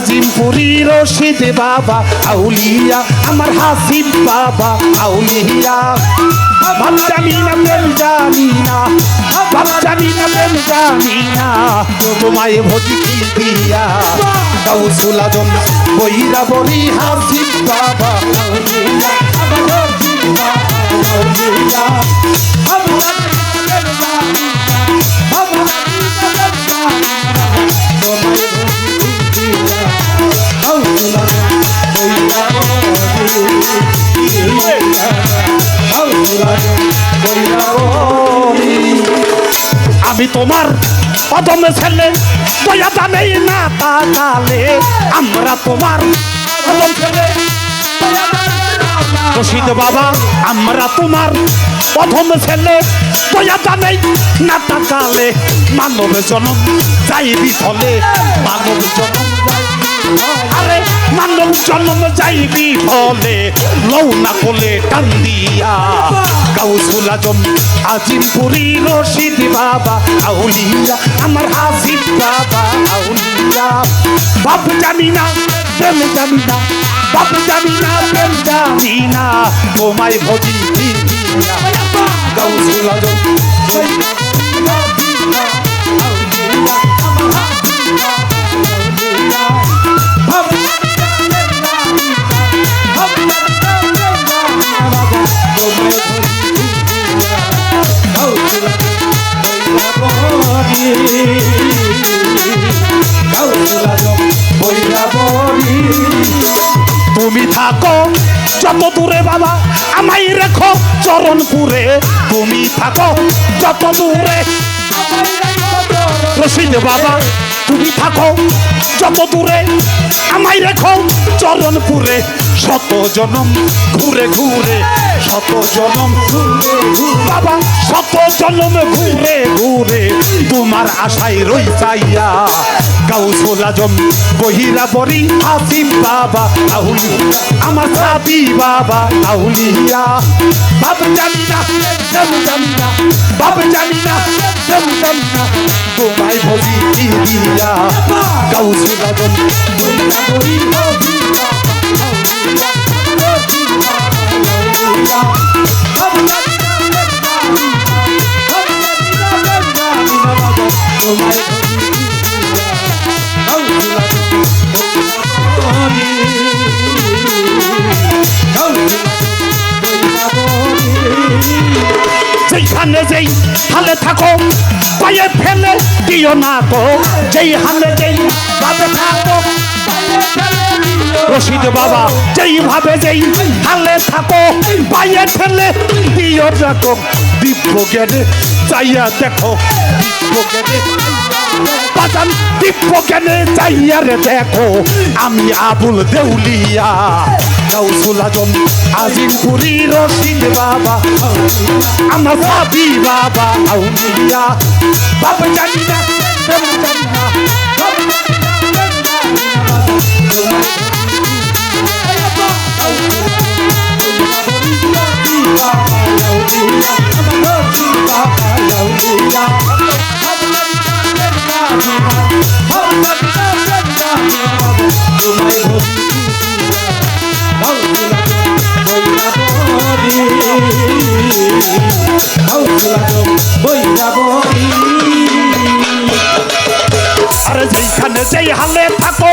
আজিমপুরি রশিদ বাবা বাবা আউলিয়া। আমার হাসিব বাবা আউলিয়া। আমি তোমার কদমে ছেলে দয়া জানেই না তাকালে আমরা তোমার অদম ছেলে। রশিদ বাবা আমরা তোমার প্রথম ছেলে দয়া জানেই না তাকালে মানব জনম যাই বিফলে মানব জনম আরে মানব জন্ম যাইবি ফলে লৌনা কোলে টান দিয়া। গাউসুল আজম, আজিমপুরি রশিদ বাবা, আউলিয়া, আমার হাসিব বাবা, আউলিয়া। বাপ জানি না, প্রেম জানি না, বাপ জানি না, প্রেম জানি না তোমায় ভজি দিয়া আজম তুমি থাকো যত দূরে বাবা, আমায় রেখো চরণপুরে। তুমি থাকো যত দূরে। রশিদ বাবা, তুমি থাকো যত দূরে। আমায় রেখো চরণপুরে। শত জনম ঘুরে ঘুরে শত জনম বাবা শত জনম ঘুরে ঘুরে তোমার আশায় রই চাইয়া গাউসুল আজম বহিরা বরি হাসিম বাবা আউলি আমার সাবি বাবা আউলিয়া বাপ জানি না দেব জানি না বাপ জানি না দেব জানি তোমায় ভজি দিয়া গাউসুল আজম বহিরা বরি হাসিম যেইখানে যেই হালে থাকো পায়ে ফেলে দিও না তো যেই হালে যেই রশিদ বাবা যেইভাবে যেই হালে থাকো পায়ে ঠেলে দিও দিব্য জ্ঞানে চাইয়া দেখো বাজান জ্ঞানে চাইয়া রে দেখো আমি আবুল দেউলিয়া গাউসুল আরে যেইখানে যেই হালে থাকো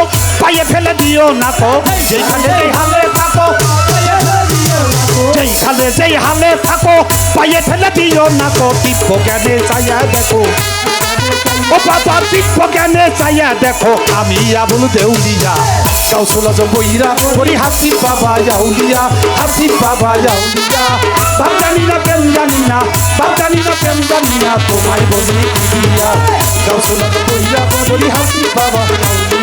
পায়ে ফেলে দিও না তো যেইখানে যেই হালে থাকো। যেইখানে যেই হালে থাকো, পায়ে ফেলে দিও না তো দিব্য জ্ঞানে চাইয়া দেখো। ও বাবা দিব্য জ্ঞানে চাইয়া দেখো। আমি আবুল দেউলিয়া। গাউসুল বইরা করি হাসি বাবা যাউলিয়া হাসি বাবা যাউলিয়া বাপ জানি না প্রেম জানি না বাপ জানি না প্রেম জানি না, তোমায় বলি গাউসুল বইরা করি হাসি বাবা যাউলিয়া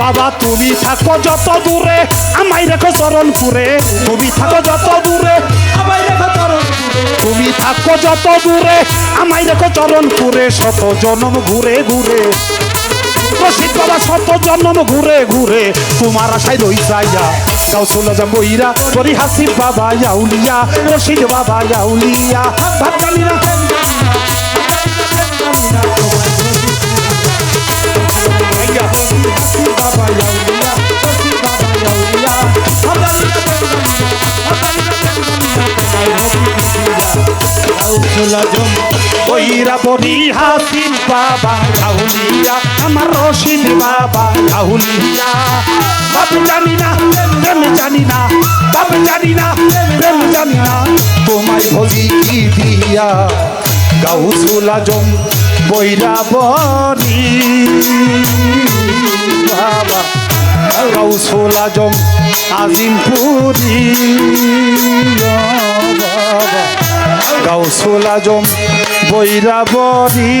বাবা, তুমি থাকো যত দূরে, আমায় রেখো চরণপুরে তুমি থাকো যত দূরে, আমায় রেখো চরণপুরে তুমি থাকো যত দূরে, আমায় রেখো চরণপুরে শত জনম ঘুরে ঘুরে। বাবা শত জন্ম ঘুরে ঘুরে, তোমার আশায় রই যাইয়া গাউসুল আজম বইরা করি হাসিব বাবা ইয়াউলিয়া রশিদ বাবা ইয়াউলিয়া ভাত জানি ওইরা বলি হাসিব বাবা গাউলিয়া আমার রশিদ বাবা গাউলিয়া বাপ জানি না, প্রেম জানি না, বাপ জানি না, প্রেম জানি না। তোমায় ভজি কি দিয়া? গাউসুল আজম বৈরা বনি। বাবা, গাউসুল আজম, আজিমপুরি। বাবা। গাউসুল আজম বৈরাবরী।